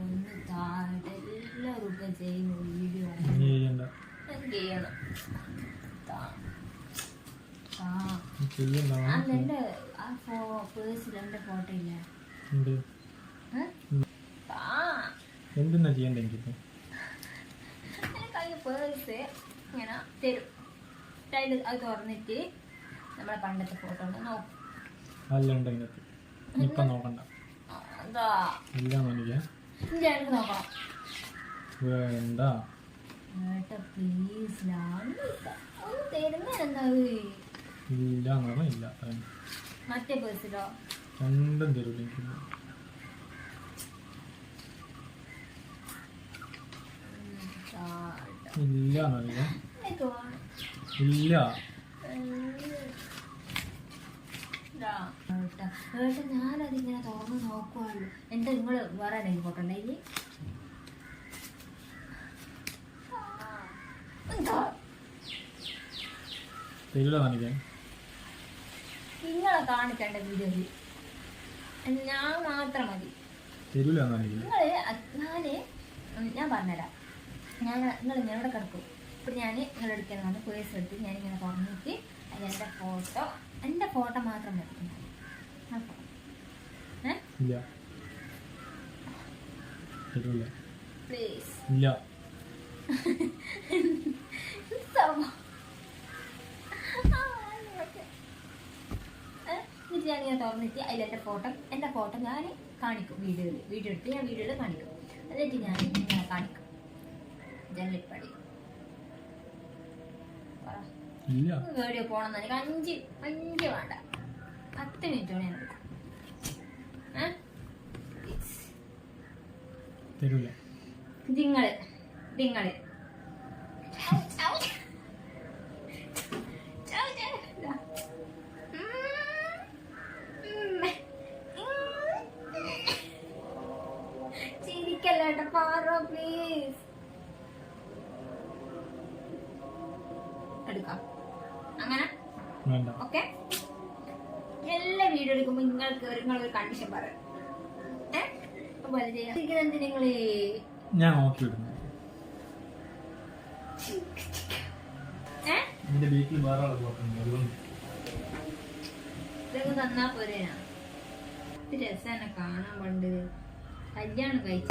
ഒന്ന് താഴെ എല്ലാവരും ചെയ്യുന്ന വീഡിയോ ചെയ്യണം ചെയ്യണ്ട. ആ ഫോ പേഴ്സിൽ എന്റെ ഫോട്ടോ ഇല്ല എന്തെന്നാ ചെയ്യണ്ട എനിക്ക് പേഴ്സ് ഇങ്ങനെ തരും അതിൽ അത് തുറന്നിട്ട് നമ്മളെ പണ്ടത്തെ ഫോട്ടോ ഒന്ന് നോക്കും. അല്ല ഇപ്പം നോക്കണ്ട. എനിക്ക് നോക്കണം വേണ്ട. ഇല്ല. പറഞ്ഞാൽ ഇല്ല മറ്റേ പേഴ്സിലോ രണ്ടും തരൂല എനിക്ക് ഇല്ല. എന്നാലിക്ക് ഇല്ല ഏട്ടാ ഞാനതിങ്ങനെ തുറന്ന് നോക്കുവാണല്ലോ. എന്താ നിങ്ങൾ വേറെ എന്തെങ്കിലും തരൂല എന്നാലിക്ക് നിങ്ങളെ കാണിക്കണ്ട വീഡിയോയിൽ ഞാൻ മാത്രം മതി. നിങ്ങൾ ഞാൻ ഞാൻ പറഞ്ഞുതരാം. ഞാൻ നിങ്ങൾ ഇങ്ങനെ ഇവിടെ കിടക്കും ഇപ്പം ഞാൻ നിങ്ങളെടുക്കാൻ വന്ന് പേഴ്സ് എടുത്ത് ഞാനിങ്ങനെ തുറന്നിട്ട് അതിൽ എന്റെ ഫോട്ടോ ഫോട്ടോ മാത്രം മതി. നോക്കാം ഏ? ഇല്ല. തരൂല പ്ലീസ് ഇല്ല. എന്നിട്ട് ഞാനിങ്ങനെ തുറന്നിട്ട് അതിൽ എന്റെ ഫോട്ടോ എന്റെ ഫോട്ടോ ഞാൻ കാണിക്കും വീഡിയോയിൽ. വീഡിയോ എടുത്ത് ഞാൻ വീഡിയോയിൽ കാണിക്കും. എന്നിട്ട് ഞാൻ കാണിക്കും. ഇല്ല വീഡിയോ പോണെന്ന്. എനിക്ക് അഞ്ച് അഞ്ച് വേണ്ട. പത്ത് മിനിറ്റ്? Please. തരൂല. ദിങ്ങൾ. ദിങ്ങൾ. ചിരിക്കല്ലേട്ട പാറോ പ്ലീസ് എടുക്കാം. അങ്ങനെ? ഓക്കെ? എല്ലാ വീഡിയോ എടുക്കുമ്പോൾ നിങ്ങൾക്ക് നിങ്ങളൊരു കണ്ടീഷൻ പറയാം. ഞാൻ ഏഹ് എന്റെ വീട്ടിൽ വേറെ ആളെ പോട്ടുണ്ട് അതുകൊണ്ട്. ഇതൊക്കെ തന്നാ പോരേനാ രസാണ് കാണാൻ പണ്ട്. കല്യാണം കഴിച്ചു.